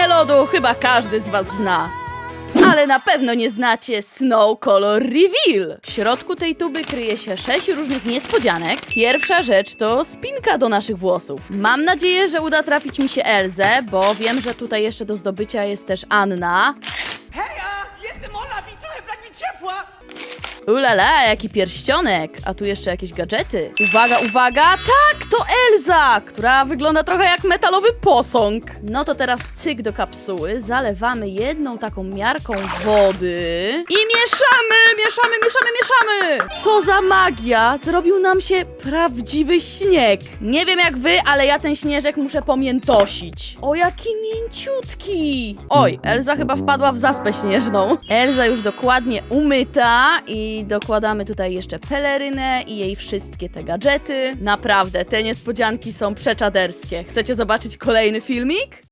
Krainę lodu chyba każdy z was zna. Ale na pewno nie znacie Snow Color Reveal. W środku tej tuby kryje się sześć różnych niespodzianek. Pierwsza rzecz to spinka do naszych włosów. Mam nadzieję, że uda trafić mi się Elzę, bo wiem, że tutaj jeszcze do zdobycia jest też Anna. Ulala, jaki pierścionek! A tu jeszcze jakieś gadżety. Uwaga, uwaga! Tak, to Elza, która wygląda trochę jak metalowy posąg. No to teraz cyk do kapsuły, zalewamy jedną taką miarką wody i mieszamy, mieszamy, mieszamy, mieszamy! Co za magia! Zrobił nam się prawdziwy śnieg. Nie wiem jak wy, ale ja ten śnieżek muszę pomiętosić. O, jaki mięciutki! Oj, Elza chyba wpadła w zaspę śnieżną. Elza już dokładnie umyta i dokładamy tutaj jeszcze pelerynę i jej wszystkie te gadżety. Naprawdę, te niespodzianki są przeczaderskie. Chcecie zobaczyć kolejny filmik?